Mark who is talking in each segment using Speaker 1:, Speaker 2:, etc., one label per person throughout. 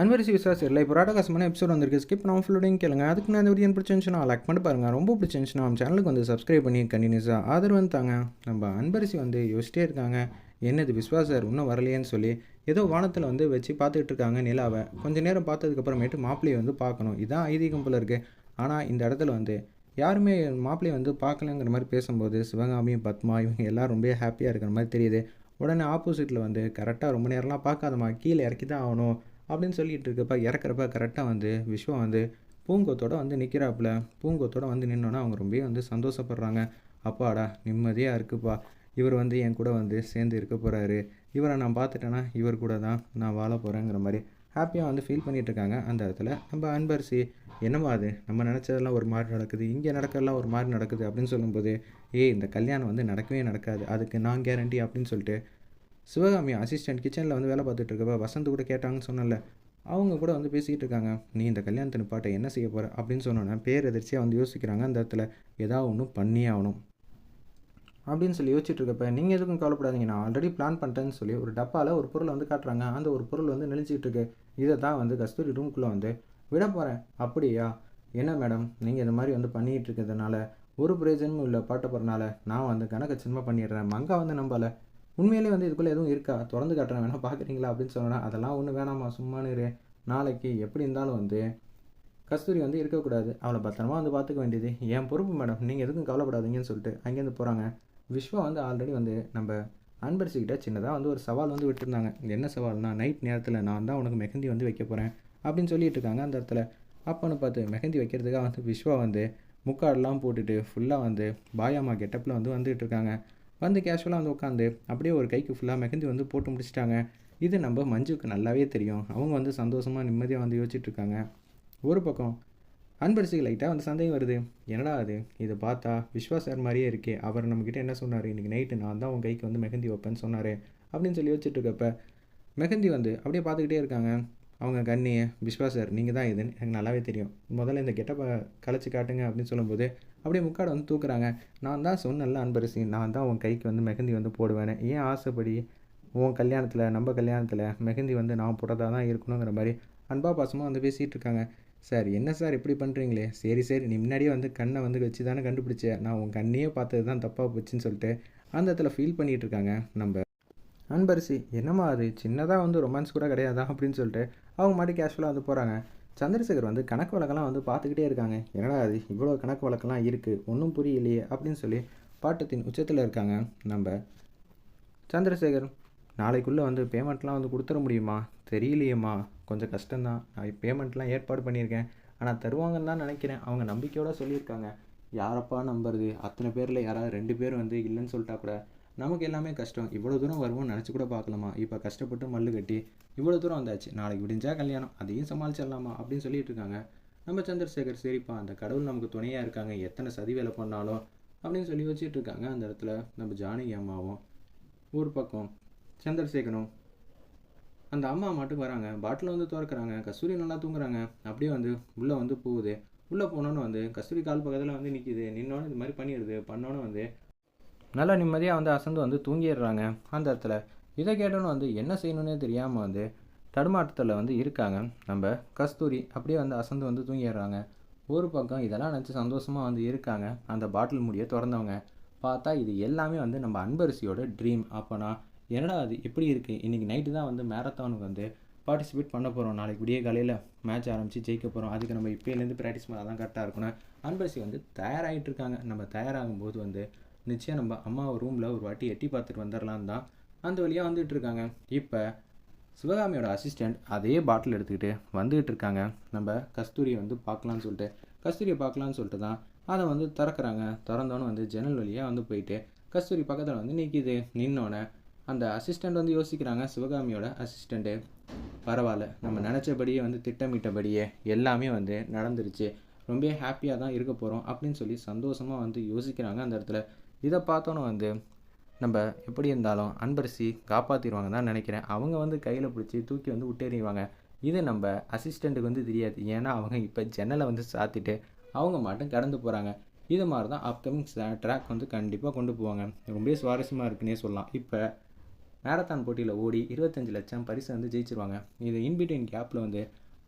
Speaker 1: அன்வரிசி visas இல்லை இப்போ ராடகாசமான episode வந்திருக்கு. ஸ்கிப் நான் ஃபுல்லோடையும் கேளுங்க. அதுக்கு நான் இந்த வீடியோ பிடிச்சிருந்துச்சுன்னா லைக் பண்ணி பாருங்கள் ரொம்ப பிடிச்சிருந்துச்சுன்னா நம்ம சேனலுக்கு வந்து சப்ஸ்கிரைப் பண்ணி கண்டினியூஸாக ஆதரவு வந்துட்டாங்க தாங்க. நம்ம அன்பரிசி வந்து யோசிச்சிட்டே இருக்காங்க. என்னது விஸ்வாசர் இன்னும் வரலையேன்னு சொல்லி ஏதோ வானத்தில் வந்து வச்சு பார்த்துக்கிட்டு இருக்காங்க நிலாவை. கொஞ்ச நேரம் பார்த்ததுக்கப்புறமேட்டு மாப்பிள்ளையை வந்து பார்க்கணும். இதான் ஐதீகம் போல இருக்குது ஆனால் இந்த இடத்துல வந்து யாருமே மாப்பிள்ளையை வந்து பார்க்கலங்கிற மாதிரி பேசும்போது சிவகாமி பத்மா இவங்க எல்லாம் ரொம்ப ஹாப்பியாக இருக்கிற மாதிரி தெரியுது. உடனே ஆப்போசிட்டில் வந்து கரெக்டாக ரொம்ப நேரம்லாம் பார்க்காதம்மா. கீழே இறக்கி தான் ஆகணும். அப்படின்னு சொல்லிட்டு இருக்கப்ப இறக்குறப்ப கரெக்டாக வந்து விஸ்வம் வந்து பூங்கொத்தோட வந்து நிற்கிறாப்புல பூங்கொத்தோட வந்து நின்னோன்னா அவங்க ரொம்பவே வந்து சந்தோஷப்படுறாங்க. அப்பாடா நிம்மதியாக இருக்குப்பா. இவர் வந்து என் கூட வந்து சேர்ந்து இருக்க போகிறாரு இவரை நான் பார்த்துட்டேன்னா இவர் கூட தான் நான் வாழ போகிறேங்கிற மாதிரி ஹாப்பியாக வந்து ஃபீல் பண்ணிட்டு இருக்காங்க அந்த இடத்துல நம்ம அன்பரசி என்னமா அது? நம்ம நினச்சதெல்லாம் ஒரு மாதிரி நடக்குது. இங்கே நடக்கிறதெல்லாம் ஒரு மாதிரி நடக்குது. அப்படின்னு சொல்லும்போது ஏய் இந்த கல்யாணம் வந்து நடக்கவே நடக்காது. அதுக்கு நான் கேரண்டி அப்படின்னு சொல்லிட்டு சிவகாமி அசிஸ்டன்ட் கிச்சனில் வந்து வேலை பார்த்துட்டு இருக்கப்ப வசந்த் கூட கேட்டாங்கன்னு சொன்னல அவங்க கூட வந்து பேசிக்கிட்டு இருக்காங்க. நீ இந்த கல்யாணத்தை நிப்பாட்டை என்ன செய்ய போகிற அப்படின்னு சொன்னோன்னே பேர் எதிர்ச்சியாக வந்து யோசிக்கிறாங்க. அந்த இடத்துல ஏதாவது ஒன்று பண்ணியே ஆகணும். அப்படின்னு சொல்லி யோசிச்சுட்டு இருக்கப்ப நீங்கள் எதுக்கும் கவலைப்படாதீங்க. நான் ஆல்ரெடி பிளான் பண்ணிட்டேன்னு சொல்லி ஒரு டப்பாவில் ஒரு பொருளை வந்து காட்டுறாங்க. அந்த ஒரு பொருள் வந்து நெளிச்சிட்டு இருக்கு இதை தான் வந்து கஸ்தூரி ரூம்குள்ளே வந்து விட போகிறேன் அப்படியா? என்ன மேடம் நீங்கள் இந்த மாதிரி வந்து பண்ணிகிட்டு இருக்கிறதுனால ஒரு பிரயோஜனமும் இல்லை. பாட்ட போகிறனால நான் வந்து கணக்கச்சிதமாக பண்ணிடுறேன். மங்கா வந்து நம்பலை. உண்மையிலே வந்து இதுக்குள்ளே எதுவும் இருக்கா? திறந்து காட்டுறேன் வேணால் பார்க்குறீங்களா அப்படின்னு சொன்னால் அதெல்லாம் ஒன்றும் வேணாமா சும்மானு இரு நாளைக்கு எப்படி இருந்தாலும் வந்து கஸ்தூரி வந்து இருக்கக்கூடாது. அவளை பத்திரமா வந்து பார்த்துக்க வேண்டியது. என் பொறுப்பு மேடம். நீங்கள் எதுக்கும் கவலைப்படாதீங்கன்னு சொல்லிட்டு அங்கேருந்து போகிறாங்க விஸ்வா வந்து ஆல்ரெடி வந்து நம்ம அன்பரசிக்கிட்ட சின்னதாக வந்து ஒரு சவால் வந்து விட்டுருந்தாங்க. என்ன சவால்னா நைட் நேரத்தில் நான் தான் உனக்கு மெஹந்தி வந்து வைக்க போகிறேன் அப்படின்னு சொல்லிட்டு இருக்காங்க அந்த இடத்துல. அப்போன்னு பார்த்து மெஹந்தி வைக்கிறதுக்காக வந்து விஸ்வா வந்து முக்காடெலாம் போட்டுட்டு ஃபுல்லாக வந்து பாயாமா கெட்டப்பில் வந்து வந்துகிட்டு இருக்காங்க. வந்து கேஷுவலாக வந்து உட்காந்து அப்படியே ஒரு கைக்கு ஃபுல்லாக மெஹந்தி வந்து போட்டு முடிச்சிட்டாங்க. இது நம்ம மஞ்சுக்கு நல்லாவே தெரியும். அவங்க வந்து சந்தோஷமாக நிம்மதியாக வந்து யோசிச்சுட்ருக்காங்க ஒரு பக்கம் அன்பரசிக்கு லைட்டாக வந்து சந்தேகம் வருது. என்னடா அது? இதை பார்த்தா விஸ்வா சார் மாதிரியே இருக்கே. அவர் நம்மக்கிட்ட என்ன சொன்னார்? இன்றைக்கி நைட்டு நான் தான் உன் கைக்கு வந்து மெஹந்தி வைப்பேன்னு சொன்னார். அப்படின்னு சொல்லி வச்சுட்டு இருக்கப்ப மெஹந்தி வந்து அப்படியே பார்த்துக்கிட்டே இருக்காங்க. அவங்க கண்ணி விஸ்வா சார் நீங்கள் தான் இதுன்னு எனக்கு நல்லாவே தெரியும். முதல்ல இந்த கெட்டப்பை கலைச்சி காட்டுங்க அப்படின்னு சொல்லும்போது அப்படியே முக்காடை வந்து தூக்குறாங்க. நான் தான் சொன்னேன்ல அன்பரசி நான் தான் உன் கைக்கு வந்து மெஹந்தி வந்து போடுவேன் ஏன் ஆசைப்படி உன் கல்யாணத்தில் நம்ம கல்யாணத்தில் மெஹந்தி வந்து நான் போட்டதாக தான் இருக்கணுங்கிற மாதிரி அன்பா பாசமாக வந்து பேசிகிட்டு இருக்காங்க. சார் என்ன சார் இப்படி பண்ணுறீங்களே சரி சரி நீ முன்னாடியே வந்து கண்ணை வந்து வச்சு தானே கண்டுபிடிச்ச. நான் உன் கண்ணையே பார்த்தது தான் தப்பாக போச்சுன்னு சொல்லிட்டு அந்த இடத்துல ஃபீல் பண்ணிகிட்டு இருக்காங்க நம்ம. அன்பரிசி என்னம்மா அது? சின்னதாக வந்து ரொமான்ஸ் கூட கிடையாதா? அப்படின்னு சொல்லிட்டு அவங்க மாட்டி கேஷுவலாக வந்து போகிறாங்க சந்திரசேகர் வந்து கணக்கு வழக்கெல்லாம் வந்து பார்த்துக்கிட்டே இருக்காங்க. என்னடா அது இவ்வளோ கணக்கு வழக்கெல்லாம் இருக்குது ஒன்றும் புரியலையே அப்படின்னு சொல்லி பாட்டத்தின் உச்சத்தில் இருக்காங்க. நம்ம சந்திரசேகர் நாளைக்குள்ளே வந்து பேமெண்ட்லாம் வந்து கொடுத்துட முடியுமா? தெரியலையேம்மா. கொஞ்சம் கஷ்டம்தான். நான் பேமெண்ட்லாம் ஏற்பாடு பண்ணியிருக்கேன். ஆனால் தருவாங்கன்னு தான் நினைக்கிறேன். அவங்க நம்பிக்கையோடு சொல்லியிருக்காங்க. யாரப்பா நம்புறது? அத்தனை பேரில் யாராவது ரெண்டு பேர் வந்து இல்லைன்னு சொல்லிட்டா கூட நமக்கு எல்லாமே கஷ்டம். இவ்வளோ தூரம் வருவோம்னு நினச்சி கூட பார்க்கலாமா? இப்போ கஷ்டப்பட்டு மல்லு கட்டி இவ்வளோ தூரம் வந்தாச்சு. நாளைக்கு விடிஞ்சா கல்யாணம். அதையும் சமாளிச்சிடலாமா? அப்படின்னு சொல்லிட்டு இருக்காங்க. நம்ம சந்திரசேகர் சரிப்பா அந்த கடவுள் நமக்கு துணையாக இருக்காங்க. எத்தனை சதி வேலை பண்ணாலும் அப்படின்னு சொல்லி வச்சுட்டு இருக்காங்க. அந்த இடத்துல நம்ம ஜானகி அம்மாவும் ஒரு பக்கம் சந்திரசேகரும் அந்த அம்மா மட்டும் வராங்க. பாட்டில் வந்து திறக்கிறாங்க. கஸ்தூரி நல்லா தூங்குறாங்க. அப்படியே வந்து உள்ளே வந்து போகுது. உள்ளே போனோன்னு வந்து கஸ்தூரி கால் பக்கத்தில் வந்து நிற்கிது நின்னோன்னு இது மாதிரி பண்ணிடுது. பண்ணோன்னு வந்து நல்லா நிம்மதியாக வந்து அசந்து வந்து தூங்கிடுறாங்க. அந்த இடத்துல இதை கேட்டோன்னு வந்து என்ன செய்யணுன்னே தெரியாமல் வந்து தடுமாற்றத்தில் வந்து இருக்காங்க. நம்ம கஸ்தூரி அப்படியே வந்து அசந்து வந்து தூங்கிடுறாங்க. ஒரு பக்கம் இதெல்லாம் நினச்சி சந்தோஷமாக வந்து இருக்காங்க. அந்த பாட்டில் முடியை திறந்தவங்க. பார்த்தா இது எல்லாமே வந்து நம்ம அன்பரிசியோட ட்ரீம் அப்போனா என்னடா அது? எப்படி இருக்குது இன்றைக்கி நைட்டு தான் வந்து மேரத்தானுக்கு வந்து பார்ட்டிசிபேட் பண்ண போகிறோம் நாளைக்கு விடிய காலையில் மேட்ச் ஆரம்பித்து ஜெயிக்க போகிறோம் அதுக்கு நம்ம இப்போலேருந்து ப்ராக்டிஸ் பண்ணால் தான் கரெக்டாக இருக்கணும். அன்பரிசி வந்து தயாராகிட்டு இருக்காங்க. நம்ம தயாராகும் போது வந்து நிச்சயம் நம்ம அம்மா ரூமில் ஒரு வாட்டி எட்டி பார்த்துட்டு வந்துடலாம் தான் அந்த வழியாக வந்துட்டு இருக்காங்க. இப்போ சிவகாமியோட அசிஸ்டண்ட் அதே பாட்டில் எடுத்துக்கிட்டு வந்துகிட்டு இருக்காங்க. நம்ம கஸ்தூரியை வந்து பார்க்கலான்னு சொல்லிட்டு. கஸ்தூரியை பார்க்கலான்னு சொல்லிட்டு தான் அதை வந்து திறக்கிறாங்க. திறந்தோன்னு வந்து ஜன்னல் வழியாக வந்து போயிட்டு கஸ்தூரி பக்கத்தில் வந்து நிற்கிது நின்னோடனே அந்த அசிஸ்டண்ட் வந்து யோசிக்கிறாங்க. சிவகாமியோட அசிஸ்டண்ட்டு பரவாயில்ல. நம்ம நினச்சபடியே வந்து திட்டமிட்டபடியே எல்லாமே வந்து நடந்துருச்சு. ரொம்ப ஹாப்பியாக தான் இருக்க போகிறோம் அப்படின்னு சொல்லி சந்தோஷமாக வந்து யோசிக்கிறாங்க அந்த இடத்துல. இதை பார்த்தோன்னே வந்து நம்ம எப்படி இருந்தாலும் அன்பரசி காப்பாற்றிடுவாங்க தான் நினைக்கிறேன். அவங்க வந்து கையில் பிடிச்சி தூக்கி வந்து விட்டேறிவாங்க இது நம்ம அசிஸ்டண்ட்டுக்கு வந்து தெரியாது. ஏன்னா அவங்க இப்போ ஜன்னலை வந்து சாத்திட்டு அவங்க மட்டும் கடந்து போகிறாங்க இது மாதிரி தான் அப்கமிங் ட்ராக் வந்து கண்டிப்பாக கொண்டு போவாங்க. ரொம்ப சுவாரஸ்யமாக இருக்குன்னே சொல்லலாம். இப்போ மேரத்தான் போட்டியில் ஓடி இருபத்தஞ்சு லட்சம் பரிசு வந்து ஜெயிச்சிருவாங்க. இது இன்பிட்வீன் கேப்பில் வந்து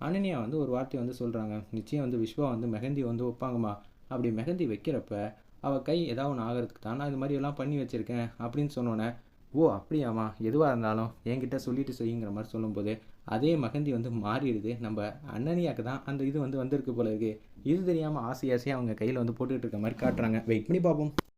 Speaker 1: அனன்யா வந்து ஒரு வார்த்தையை வந்து சொல்கிறாங்க நிச்சயம் வந்து விஸ்வா வந்து மெஹந்தி வந்து வைப்பாங்கம்மா அப்படி மெஹந்தி வைக்கிறப்ப அவள் கை ஏதாவது ஒன்று ஆகிறதுக்கு தான் நான் இது மாதிரி எல்லாம் பண்ணி வச்சுருக்கேன் அப்படின்னு சொன்னோன்னே ஓ அப்படியாம்மா. எதுவாக இருந்தாலும் என்கிட்ட சொல்லிட்டு செய்யுங்கிற மாதிரி சொல்லும்போது அதே மகந்தி வந்து மாறிடுது. நம்ம அண்ணனியாக்கு தான் அந்த இது வந்து வந்திருக்கு போல இருக்குது இது தெரியாமல் ஆசை ஆசையாக அவங்க கையில் வந்து போட்டுக்கிட்டு இருக்க மாதிரி காட்டுறாங்க. வெயிட் பண்ணி பார்ப்போம்.